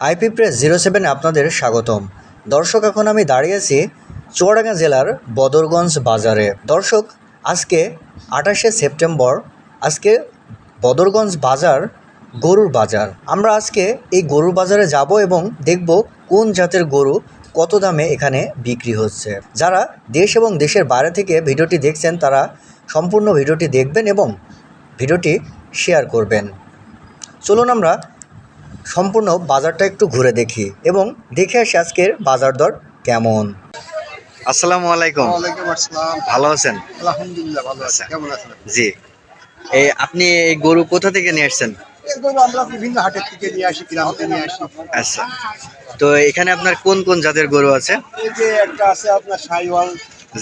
IP press zero সেভেনে আপনাদের স্বাগতম। দর্শক, এখন আমি দাঁড়িয়ে আছি চুয়াডাঙ্গা জেলার বদরগঞ্জ বাজারে। দর্শক, আজকে আঠাশে সেপ্টেম্বর, আজকে বদরগঞ্জ বাজার গরুর বাজার। আমরা আজকে এই গরুর বাজারে যাব এবং দেখব কোন জাতের গরু কত দামে এখানে বিক্রি হচ্ছে। যারা দেশ এবং দেশের বাইরে থেকে ভিডিওটি দেখছেন, তারা সম্পূর্ণ ভিডিওটি দেখবেন এবং ভিডিওটি শেয়ার করবেন। চলুন আমরা সম্পূর্ণ বাজারটা একটু ঘুরে দেখি এবং দেখে আসি আজকের বাজার দর কেমন। আসসালামু আলাইকুম। ওয়ালাইকুম আসসালাম। ভালো আছেন? আলহামদুলিল্লাহ ভালো আছি। আচ্ছা। কেমন আছেন জি। এই আপনি এই গরু কোথা থেকে নিয়ে আসছেন? আমরা বিভিন্ন হাটের থেকে নিয়ে আসি নিয়ে আসি। আচ্ছা। তো এখানে আপনার কোন কোন জাতের গরু আছে? এই যে একটা আছে আপনার সাইওয়াল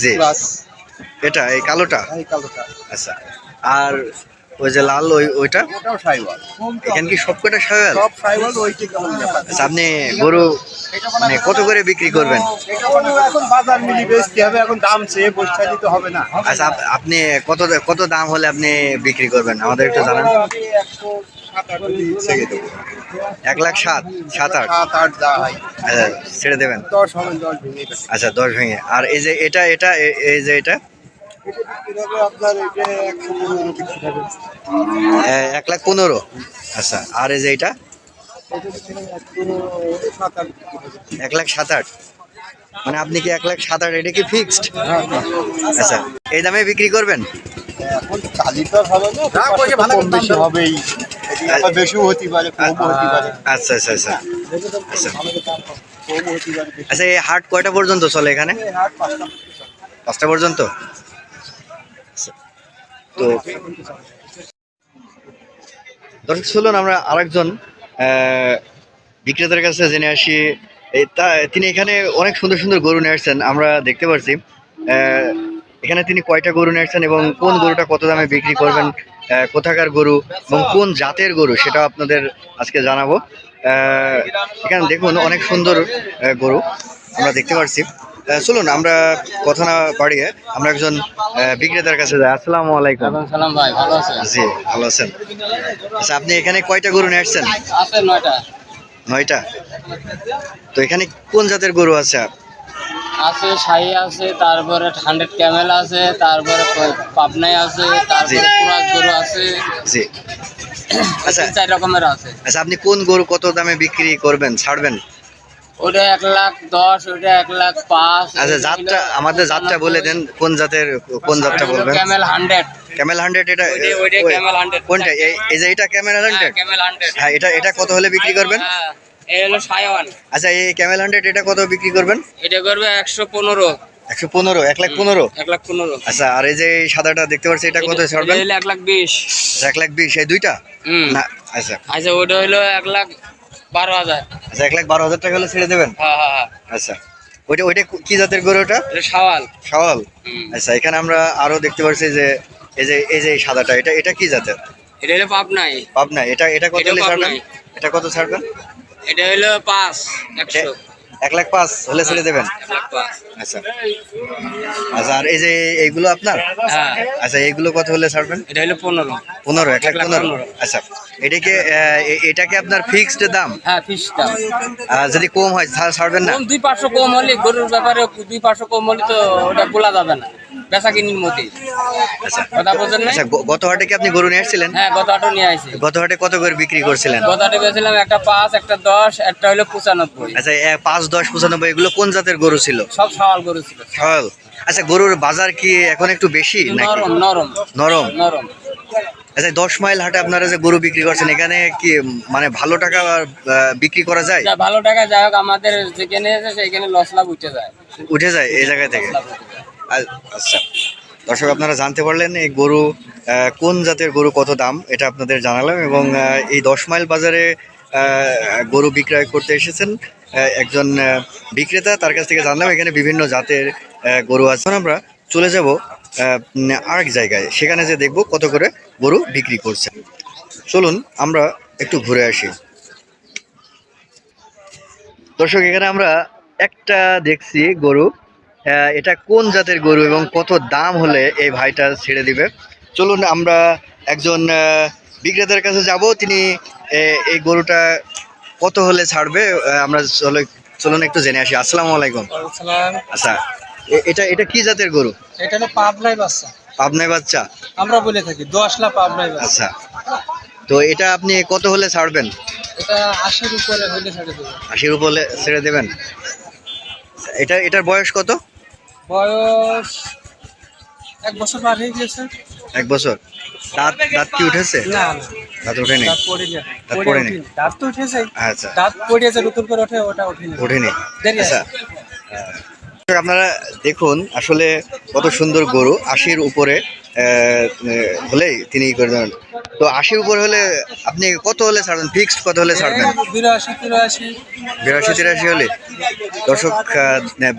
জি। এটা এই কালোটা? এই কালোটা। আচ্ছা। আর ওই যে লাল ওই ওইটা? ওটাও সাইওয়াল। এখানে কি সবকটা সব সাইওয়াল আচ্ছা আপনি গরু মানে কত করে বিক্রি করবেন? এখন বাজার মিলি বেচতে হবে এখন দাম চেয়ে বসতে দিতে হবে না। আচ্ছা আপ- আপনি কত কত দাম হলে আপনি বিক্রি করবেন? আমাদের একটু জানান। এক লাখ সাত সাত আট। আচ্ছা ছেড়ে দেবেন? আচ্ছা দশ ভেঙে। আর এই যে এটা এটা এই যে এটা? এক লাখ পনেরো আচ্ছা আর এই যে এটা? এক লাখ সাত আট। মানে আপনি কি এক লাখ সাত আট এটা কি ফিক্সড হ্যাঁ আচ্ছা এই দামে বিক্রি করবেন? আচ্ছা। আচ্ছা আচ্ছা আচ্ছা। বেশি। আচ্ছা এই হাট কয়টা পর্যন্ত চলে এখানে? পাঁচটা। পর্যন্ত? আচ্ছা। তো দর্শক চলুন আমরা আরেকজন বিক্রেতার কাছে জেনে আসি। তা, তিনি এখানে অনেক সুন্দর সুন্দর গরু নিয়ে আমরা দেখতে পাচ্ছি এখানে তিনি কয়টা গরু নিয়ে এবং কোন গরুটা কত দামে বিক্রি করবেন কোথাকার গরু এবং কোন জাতের গরু সেটা আপনাদের আজকে জানাব। এখানে দেখুন অনেক সুন্দর গরু আমরা দেখতে পাচ্ছি চলুন আমরা কথা না বাড়িয়ে আমরা একজন বিক্রেতার কাছে যাই। আসসালামু আলাইকুম। সালাম ভাই ভালো আছে জি ভালো আছেন। আচ্ছা আপনি এখানে কয়টা গরু নিয়ে আসছেন? আছে নয়টা। নয়টা? তো এখানে কোন জাতের গরু আছে? আছে শাহি আছে তারপরে হান্ড্রেড ক্যামেল আছে তারপরে পাবনাই আছে তারপরে পুরাজ গরু আছে। জি। আচ্ছা। চার রকমের আছে। আচ্ছা আপনি কোন গরু কত দামে বিক্রি করবেন ছাড়বেন? ওটা এক লাখ দশ ওটা এক লাখ পাঁচ। আচ্ছা জাতটা আমাদের জাতটা বলে দেন কোন জাতের কোন জাতটা বলবেন? ক্যামেল হান্ড্রেড ক্যামেল হান্ড্রেড এটা ওইটাই- ওইটাই ওই- camel 100 কোনটা? এই- যে এটা ক্যামেল হান্ড্রেড ক্যামেল হান্ড্রেড হ্যাঁ এটা এটা কত হলে বিক্রি করবেন? এই হলো সাইওয়ান আচ্ছা এই ক্যামেল হান্ড্রেড এটা কত বিক্রি করবেন? এটা করবে একশো পনেরো। একশো পনেরো এক লাখ পনেরো? এক লাখ পনেরো। আচ্ছা আর এই যে এই সাদাটা দেখতে পাচ্ছি এটা কত ছাড়বেন? এক লাখ বিশ। আচ্ছা, এক লাখ বিশ এই দুইটা? হুম। না আচ্ছা। আচ্ছা ওটা হলো এক লাখ বারো হাজার। আচ্ছা এক লাখ বারো হাজার টাকা হলে ছেড়ে দেবেন? হ্যাঁ হ্যাঁ হ্যাঁ। আচ্ছা ওইটা ওইটা কি জাতের গরু ওটা? এটা সাওয়াল আচ্ছা এখানে আমরা আরও দেখতে পাচ্ছি যে এই যে এই যে সাদাটা এটা এটা কি জাতের? এটা হলো পাবনাই। পাবনা এটা এটা কত ছাড়বেন? এটা কত ছাড়বেন? এটা হলো পাঁচ একশো। এক লাখ পাঁচ হলে ছেলে দেবেন? আচ্ছা। আচ্ছা আর এই যে এইগুলো আপনার? হ্যাঁ। আচ্ছা এইগুলো কত হলে ছাড়বেন? এটা হলো পনেরো। পনেরো এক লাখ পনেরো। আচ্ছা এটাকে এটাকে আপনার ফিক্সড দাম? হ্যাঁ ফিক্সড দাম। যদি কম হয় ছাড়বেন না? দুই পাঁচশো কম হলে গরুর ব্যাপারে দুই পাঁচশো কম হলে তো ওটা বলা যাবে না। বেচা কিনির মতে আচ্ছা কথা বোঝেন না আচ্ছা গত হাটে কি আপনি গরু নিয়ে আসছিলেন? হ্যাঁ গত আটো নিয়ে আসি। গত হাটে কত করে বিক্রি করছিলেন? গত আটে বেছিলাম একটা পাঁচ একটা দশ একটা হলো পঁচানব্বই। আচ্ছা পাঁচ দশ পঁচানব্বই এগুলো কোন জাতের গরু ছিল? সব সওয়াল গরু ছিল। সরল আচ্ছা গরুর বাজার কি এখন একটু বেশি নরম নরম। নরম? নরম। আচ্ছা দশ মাইল হাটে আপনারা যে গরু বিক্রি করছেন এখানে কি মানে ভালো টাকা বিক্রি করা যায়? ভালো টাকা যাই হোক আমাদের যেখানে সেখানে লস লাভ উঠে যায়। উঠে যায় এই জায়গা থেকে। আচ্ছা। দর্শক, আপনারা জানতে পারলেন এই গরু কোন জাতের গরু কত দাম, এটা আপনাদের জানালাম এবং এই দশ মাইল বাজারে গরু বিক্রয় করতে এসেছেন একজন বিক্রেতা, তার কাছ থেকে জানলাম, এখানে বিভিন্ন জাতের গরু আছে। আমরা চলে যাব আরেক জায়গায়। সেখানে যে দেখব কত করে গরু বিক্রি করছে। চলুন, আমরা একটু ঘুরে আসি। দর্শক, এখানে আমরা একটা দেখছি গরু। এটা কোন জাতের গরু এবং কত দাম হলে এই ভাইটা ছেড়ে দিবে? চলুন আমরা একজন বিক্রেতার কাছে যাব। তিনি এই গরুটা কত হলে ছাড়বে? আমরা চলো চলুন একটু জেনে আসি। আসসালামু আলাইকুম। আচ্ছা এটা এটা কি জাতের গরু? এটা হলো পাবলাই বাচ্চা। পাবনায় বাচ্চা? আমরা বলে থাকি দশলা বাচ্চা। আচ্ছা তো এটা আপনি কত হলে ছাড়বেন? এটা আশির উপরে ছেড়ে দেবো। আশির উপরে ছেড়ে দেবেন? এটা এটার বয়স কত? বয়স এক বছর পার হয়ে গেছে এক বছর। দাঁত দাঁত কি উঠেছে? না দাঁত দাঁত পড়েনি। দাঁত পড়েনি। দাঁত তো উঠেছে আচ্ছা। দাঁত পড়িয়েছে নতুন করে ওঠে ওটা আছে। আচ্ছা। আহ, আপনারা দেখুন আসলে কত সুন্দর গরু আশির উপরে হলেই তিনি ই করে দেবেন তো আশির উপরে হলে আপনি কত হলে ছাড়বেন? ফিক্সড কত হলে ছাড়বেন? বিরাশি তিরাশি। হলে? দর্শক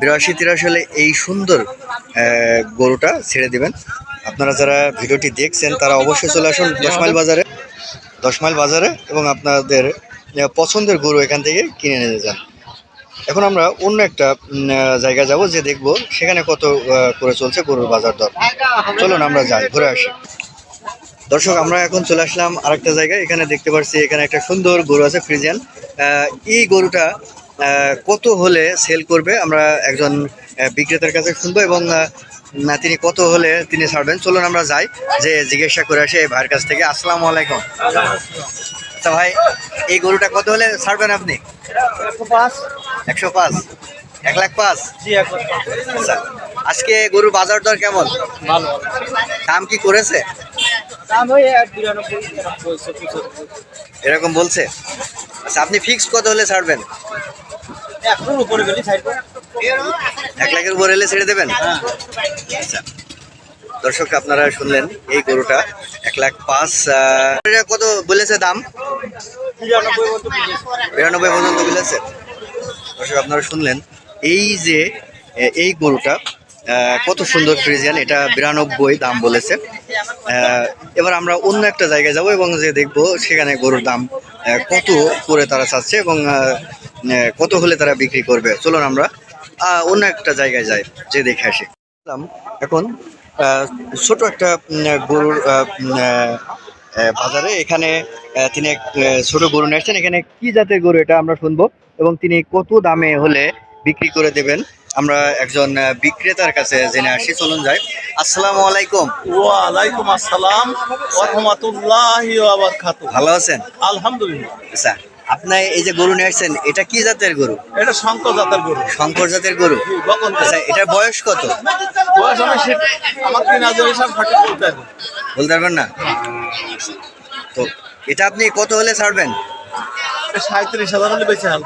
বিরাশি তিরাশি হলে এই সুন্দর আহ, গরুটা ছেড়ে দিবেন। আপনারা যারা ভিডিওটি দেখছেন তারা অবশ্যই চলে আসুন দশ মাইল বাজারে। দশ মাইল বাজারে এবং আপনাদের পছন্দের গরু এখান থেকে কিনে নিয়ে যান। এখন আমরা অন্য একটা জায়গা যাব, যে দেখব সেখানে কত করে চলছে গরুর বাজার দর। চলুন আমরা যাই, ঘুরে আসি। দর্শক, আমরা এখন চলে আসলাম আরেকটা জায়গায়। এখানে দেখতে পাচ্ছি এখানে একটা সুন্দর গরু আছে, ফ্রিজিয়ান। এই গরুটা কত হলে সেল করবে? আমরা একজন বিক্রেতার কাছে শুনব এবং না, তিনি কত হলে তিনি ছাড়বেন? চলুন আমরা যাই, যে জিজ্ঞাসা করে আসি এই ভাইয়ের কাছ থেকে। আসসালামু আলাইকুম। আচ্ছা ভাই, এই গরুটা কত হলে ছাড়বেন আপনি? একশো পাঁচ? এক লাখ পাঁচ? আচ্ছা আজকে গরুর বাজার দর কেমন? ভালো। দাম কি করেছে? দাম ওই এরকম বলছে? আচ্ছা আপনি ফিক্সড কত হলে ছাড়বেন? এখন উপরে গেলে এক লাখের উপর এলে ছেড়ে দেবেন? আচ্ছা। দর্শক আপনারা শুনলেন এই গরুটা এক লাখ পাঁচ কত বলেছে দাম? বিরানব্বই মতো বলেছে। বিরানব্বই পর্যন্ত বলেছে। দর্শক আপনারা শুনলেন এই যে এই গরুটা কত সুন্দর ফ্রিজিয়ান এটা বিরানব্বই দাম বলেছে। এবার আমরা অন্য একটা জায়গায় যাব এবং যে দেখব সেখানে গরুর দাম কত করে তারা চাচ্ছে এবং কত হলে তারা বিক্রি করবে। চলুন আমরা অন্য একটা জায়গায় যাই যে দেখে আসি। এখন আহ, ছোট একটা গরুর বাজারে। এখানে তিনি এক ছোট গরু নিয়ে আসছেন। এখানে কি জাতের গরু এটা আমরা শুনব এবং তিনি কত দামে হলে বিক্রি করে দেবেন। আমরা একজন বিক্রেতার কাছে জেনে আসি। চলুন যাই। আসসালামু আলাইকুম। ওয়ালাইকুম আসসালাম। রহমতুল্লাহি ওয়া বারাকাতুহু। ভালো আছেন? আলহামদুলিল্লাহ। আচ্ছা আপনি এই যে গরু নিয়ে আসছেন এটা কি জাতের গরু? এটা শঙ্কর জাতের গরু। শঙ্কর জাতের গরু? বকন আচ্ছা এটার বয়স কত? বয়স আমার সঠিক বলতে পারবেন না? তো এটা আপনি কত হলে ছাড়বেন? সাঁত্রিশ হাজার হলে বেশি হাল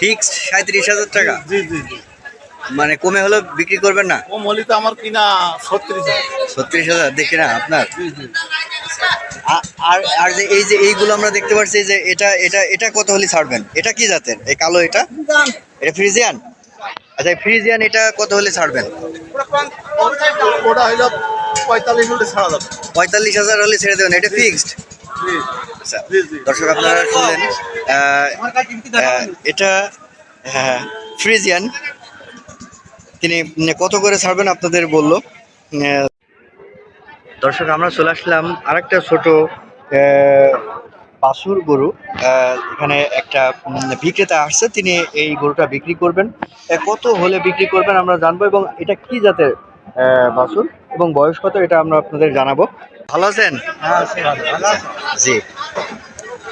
ফিক্সড সাঁত্রিশ হাজার টাকা? জি জি জি। মানে কমে হলেও বিক্রি করবেন না? মলি তো আমার কিনা ছত্রিশ হাজার। ছত্রিশ হাজার দেখি না আপনার। আর আর যে এই যে এইগুলো আমরা দেখতে পাচ্ছি যে এটা এটা এটা কত হলে ছাড়বেন? এটা কি জাতের? এই কালো এটা? এটা ফ্রিজিয়ান? আচ্ছা ফ্রিজিয়ান এটা কত হলে ছাড়বেন? ওটা হইল পঁয়তাল্লিশ হলে ছাড়া যাবে। পঁয়তাল্লিশ হাজার হলে ছেড়ে দেবেন এটা ফিক্সড আচ্ছা দর্শক আপনারা শুনলেন এটা হ্যাঁ ফ্রিজিয়ান। তিনি কত করে ছাড়বেন আপনাদের বলল। দর্শক আমরা চলে আসলাম আরেকটা ছোট বাছুর গরু আহ, এখানে একটা বিক্রেতা আসছে তিনি এই গরুটা বিক্রি করবেন। কত হলে বিক্রি করবেন আমরা জানব এবং এটা কি জাতের বাছুর এবং বয়স কত এটা আমরা আপনাদের জানাব। ভালো আছেন? জি।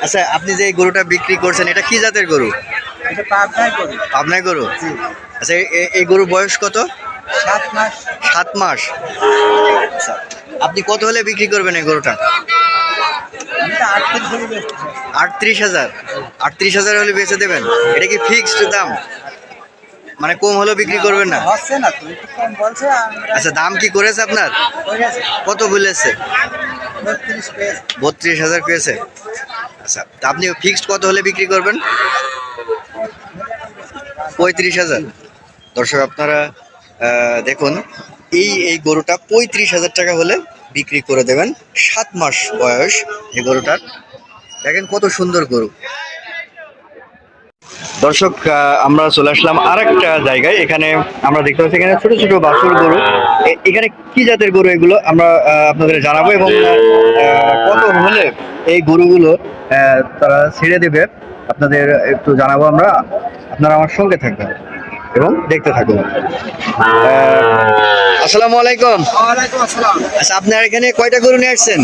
আচ্ছা আপনি যে গরুটা বিক্রি করছেন এটা কি জাতের গরু? পাবনায় আপনার গরু? আচ্ছা এই গরুর বয়স কত? সাত মাস। সাত মাস। আচ্ছা আপনি কত হলে বিক্রি করবেন এই গরুটা? আটত্রিশ হাজার। আটত্রিশ হাজার হলে বেচে দেবেন। এটা কি ফিক্সড দাম? মানে কম হলেও বিক্রি করবেন না? আচ্ছা দাম কি করেছে আপনার? কত বলেছে? বত্রিশ হাজার পেয়েছে। আচ্ছা তা আপনি ফিক্সড কত হলে বিক্রি করবেন? পঁয়ত্রিশ হাজার। দর্শক আপনারা দেখুন এই এই গরুটা পঁয়ত্রিশ হাজার টাকা হলে বিক্রি করে দেবেন। সাত মাস বয়স এই গরুটার। দেখেন কত সুন্দর গরু। দর্শক আমরা চলে আসলাম আর একটা জায়গায়। এখানে আমরা দেখতে পাচ্ছি এখানে ছোট ছোট বাছুর গরু। এখানে কি জাতের গরু এগুলো? আমরা আপনাদের জানাব এবং কত হলে এই গরুগুলো তারা ছেড়ে দেবে। আপনাদের একটু জানাব আমরা। আপনারা আমার সঙ্গে থাকবেন। এবং দেখতে থাকুন। আসসালামু আলাইকুম। আচ্ছা আপনার এখানে কয়টা গরু নিয়ে আসছেন?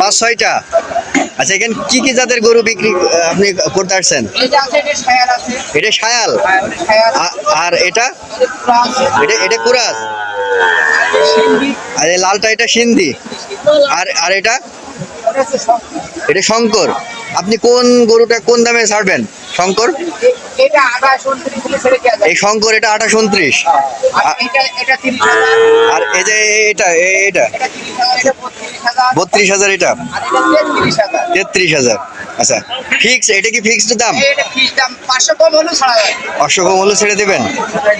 পাঁচ ছয়টা। আচ্ছা এখানে কি কি জাতের গরু বিক্রি আপনি করতে আসছেন? এটা সায়াল আর এটা? এটা এটা কুরাস? আর এই লালটা এটা সিন্ধি। আর আর এটা? এটা শঙ্কর। আপনি কোন গরুটা কোন দামে ছাড়বেন? শঙ্কর? এই শঙ্কর এটা আঠাশ উনত্রিশ। আর এটা এটা তিরিশ এই যে এটা এটা বত্রিশ হাজার। এটা? তেত্রিশ হাজার। আচ্ছা ফিক্স এটা কি ফিক্সড দাম? পাঁচশো কম হলেও ছাড়া দেবেন?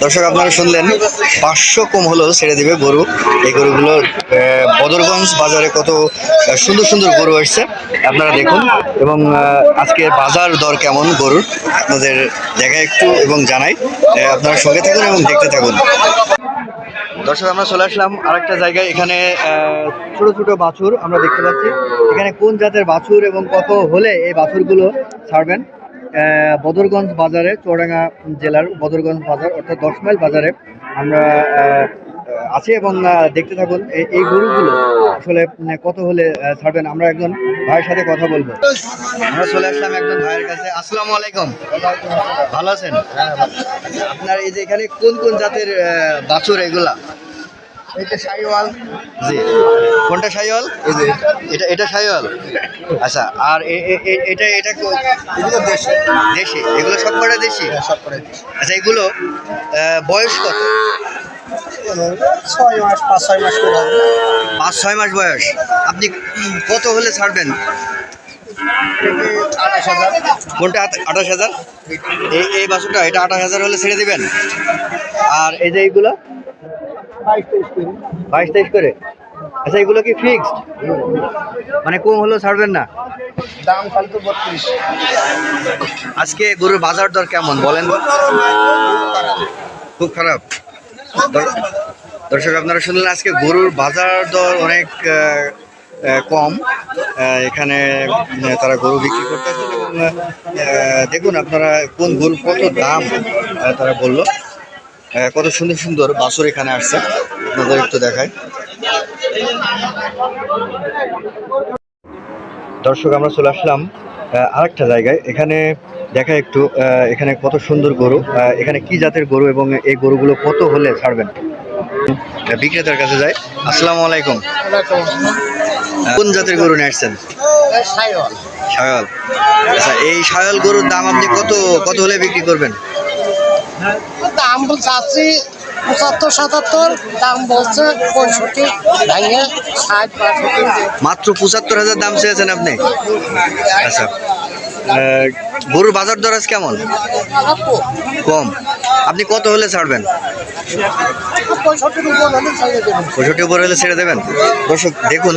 দর্শক আপনারা শুনলেন পাঁচশো কম হলেও ছেড়ে দেবে গরু। এই গরুগুলো বদরগঞ্জ বাজারে কত সুন্দর সুন্দর গরু আসছে। আপনারা দেখুন। এবং আজকে বাজার দর কেমন গরুর? আপনাদের দেখা একটু এবং জানাই। আপনারা সঙ্গে থাকুন এবং দেখতে থাকুন। দর্শক, আমরা চলে আসলাম আরেকটা জায়গায়। এখানে ছোট ছোট বাছুর আমরা দেখতে পাচ্ছি। এখানে কোন জাতের বাছুর এবং কত হলে এই বাছুরগুলো ছাড়বেন? বদরগঞ্জ বাজারে চৌরাঙ্গা জেলার বদরগঞ্জ বাজার, অর্থাৎ দশ মাইল বাজারে আমরা আছি এবং দেখতে থাকুন এই- গরুগুলো আসলে উম, কত হলে ছাড়বেন? আমরা একজন ভাইয়ের সাথে কথা বলব। আমরা চলে আসলাম একজন ভাইয়ের কাছে। আসসালামু আলাইকুম। ভালো আছেন? আপনার এই যে এখানে কোন কোন জাতের বাছুর এগুলা? এটা জি। কোনটা শাইওয়াল? এটা এটা শাইওয়াল? আচ্ছা আর এটা এটা এগুলো দেশে। দেশি? এগুলো সব কটা দেশি সব করে আচ্ছা এগুলো বয়স কত? ছয় মাস পাঁচ ছয় মাস করে হবে। পাঁচ ছয় মাস বয়স। আপনি কত হলে ছাড়বেন? আঠাশ হাজার। কোনটা আঠাশ হাজার? এই এই বাসুটা এটা আঠাশ হাজার হলে ছেড়ে দিবেন। আর এই যে এইগুলো? বাইশ তেইশ করে। আচ্ছা এগুলো কি ফিক্সড মানে কম হলেও ছাড়বেন না? দাম খালি তো বত্রিশ। আজকে গরুর বাজার দর কেমন বলেন? খুব খারাপ। দর্শক আপনারা শুনলেন আজকে গরুর বাজার দর অনেক কম। এখানে তারা গরু বিক্রি করতেছে এবং দেখুন আপনারা কোন গরু কত দাম তারা বলল। কত সুন্দর সুন্দর বাছুর এখানে আসছে। আপনাদের একটু দেখায় দর্শক, আমরা চলে আসলাম আরেকটা জায়গায়। এখানে দেখা একটু এখানে কত সুন্দর গরু। এখানে কি জাতের গরু এবং এই গরুগুলো কত হলে ছাড়বেন? বিক্রেতার কাছে যাই। আসসালামু আলাইকুম। কোন জাতের গরু নিয়ে আসছেন? আচ্ছা এই সায়াল গরুর দাম আপনি কত কত হলে বিক্রি করবেন? দাম পঁচাত্তর, সাতাত্তর, দাম বলছে পঁয়ষট্টি ভাঙে ষাট, বাষট্টি। মাত্র পঁচাত্তর হাজার দাম চেয়েছেন আপনি? আচ্ছা। গরুর বাজার দর আজ কেমন? কম। আপনি কত হলে ছাড়বেন? পঁয়ষট্টি উপর হলে ছেড়ে দেবেন। দর্শক, দেখুন,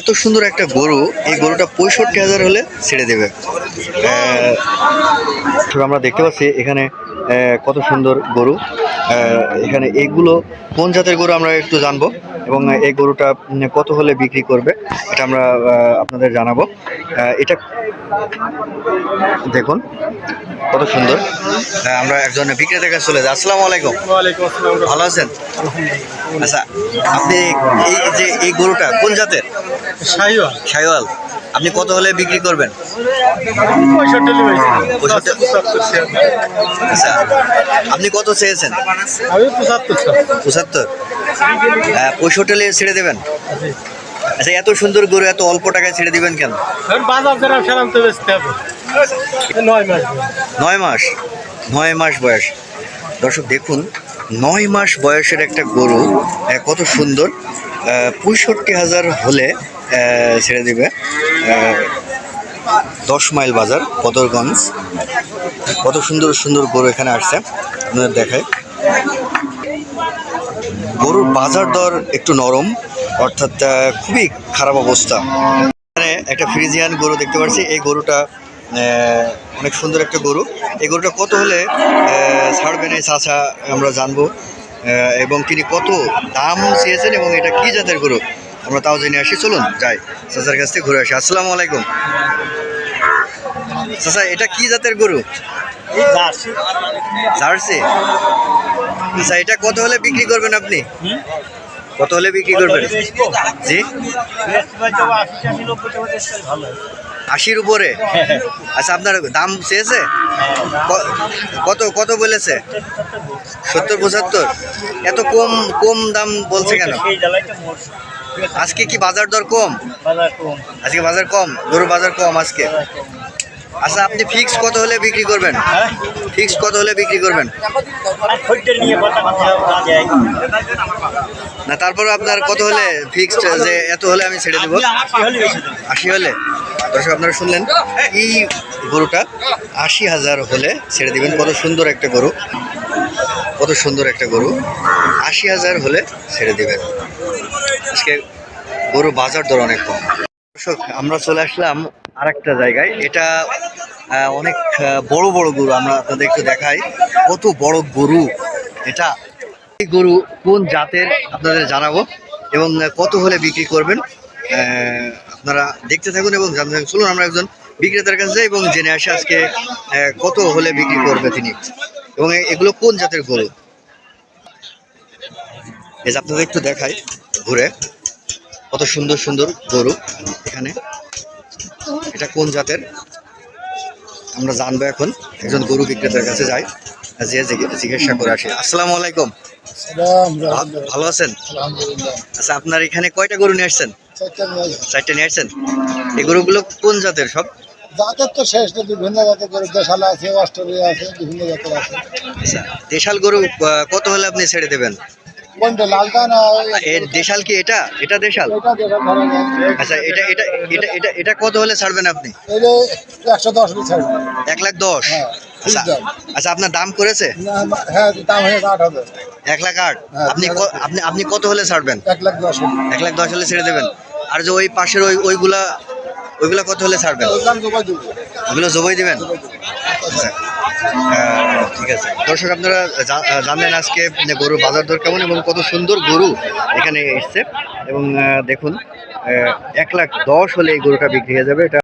এত সুন্দর একটা গরু, এই গরুটা পঁয়ষট্টি হাজার হলে ছেড়ে দেবে। আমরা দেখতে পাচ্ছি এখানে কত সুন্দর গরু। এখানে এইগুলো কোন জাতের গরু আমরা একটু জানব এবং এই গরুটা কত হলে বিক্রি করবে এটা আমরা আপনাদের জানাব। এটা দেখুন কত সুন্দর। আমরা একজন বিক্রেতার কাছে চলে যাই। আসসালামু আলাইকুম। ভালো আছেন? আচ্ছা আপনি এই যে এই গরুটা কোন জাতের? সাইওয়াল শাইওয়াল আপনি কত হলে বিক্রি করবেন? আচ্ছা আপনি কত চেয়েছেন? পঁচাত্তর হ্যাঁ, পঁয়ষট্টি হলে ছেড়ে দেবেন। আচ্ছা এত সুন্দর গরু এত অল্প টাকায় ছেড়ে দিবেন কেন? নয় মাস। নয় মাস? বয়স। দর্শক দেখুন নয় মাস বয়সের একটা গরু কত সুন্দর। পঁয়ষট্টি হাজার হলে ছেড়ে দিবে। দশ মাইল বাজার বদরগঞ্জ কত সুন্দর সুন্দর গরু এখানে আসছে। আপনাদের দেখায় গরুর বাজার দর একটু নরম, অর্থাৎ খুবই খারাপ অবস্থা। এখানে একটা ফ্রিজিয়ান গরু দেখতে পাচ্ছি। এই গরুটা অনেক সুন্দর একটা গরু। এই গরুটা কত হলে ছাড়বেন এই চাচা, আমরা জানব। এবং তিনি কত দাম চেয়েছেন এবং এটা কি জাতের গরু? আমরা তাও জেনে আসি চলুন যাই। চাচার কাছ থেকে ঘুরে আসি। আসসালামু আলাইকুম। চাচা এটা কি জাতের গরু? জার্সি। আচ্ছা এটা কত হলে বিক্রি করবেন আপনি? কত হলে বিক্রি করবেন? জি? আশির উপরে? আচ্ছা আপনার দাম চেয়েছে? কত কত বলেছে? সত্তর পঁচাত্তর? এত কম কম দাম বলছে কেন? আজকে কি বাজার দর কম? আজকে বাজার কম? গরুর বাজার কম আজকে? আচ্ছা আপনি ফিক্স কত হলে বিক্রি করবেন? ফিক্স কত হলে বিক্রি করবেন? না তারপর আপনার কত হলে ফিক্সড যে এত হলে আমি ছেড়ে দেবো? আশি হলে? দর্শক আপনারা শুনলেন এই গরুটা আশি হাজার হলে ছেড়ে দিবেন। কত সুন্দর একটা গরু। কত সুন্দর একটা গরু। আশি হাজার হলে ছেড়ে দিবেন। আজকে গরু বাজার দর অনেক কম। দর্শক, আমরা চলে আসলাম আর একটা জায়গায়। এটা অনেক বড় বড় গরু, আমরা আপনাদের একটু দেখাই। কত বড় গরু এটা? এই গরু কোন জাতের আপনাদের জানাব এবং কত হলে বিক্রি করবেন? আপনারা দেখতে থাকুন এবং জানতে থাকুন। চলুন, আমরা একজন বিক্রেতার কাছে যাই এবং জেনে আসি আজকে কত হলে বিক্রি করবে তিনি। এবং এগুলো কোন জাতের গরু? আপনাদের একটু দেখাই। ঘুরে। কত সুন্দর সুন্দর গরু এখানে। এটা কোন জাতের? আমরা জানব এখন। একজন গরু বিক্রেতার কাছে যাই। যে জিজ্ঞে- জিজ্ঞাসা করে আসি। আসসালামু আলাইকুম। ভালো আছেন? আচ্ছা আপনার এখানে কয়টা গরু নিয়ে আসছেন? চারটা নিয়ে আসছেন? এই গরুগুলো কোন জাতের সব? জাতের তো শেষ নেই বিভিন্ন জাতের গরু। দেশালা আছে অস্ট্রেলিয়া আছে বিভিন্ন জাতের আছে। আচ্ছা দেশাল গরু কত হলে আপনি ছেড়ে দেবেন? কোনটা লালটা না এর দেশাল কি এটা? এটা দেশাল? আচ্ছা এটা এটা এটা এটা এটা কত হলে ছাড়বেন আপনি? এটা একশো দশ লিটার এক লাখ দশ? হ্যাঁ আচ্ছা। আচ্ছা আপনার দাম করেছে? হ্যাঁ দাম আট হাজার। এক লাখ আট? হ্যাঁ, আপনি আপনি আপনি কত হলে ছাড়বেন? এক লাখ দশ এক লাখ দশ হলে ছেড়ে দেবেন। আর যে ওই পাশের ওই ওইগুলা ওইগুলা কত হলে ছাড়বেন? ওই দাম জমা দেবো। ওগুলো জবাই দিবেন? আচ্ছা। ঠিক আছে। দর্শক, আপনারা জানলেন আজকে গরুর বাজার দর কেমন এবং কত সুন্দর গরু এখানে এসছে। এবং দেখুন এক লাখ দশ হলে এই গরুটা বিক্রি হয়ে যাবে। এটা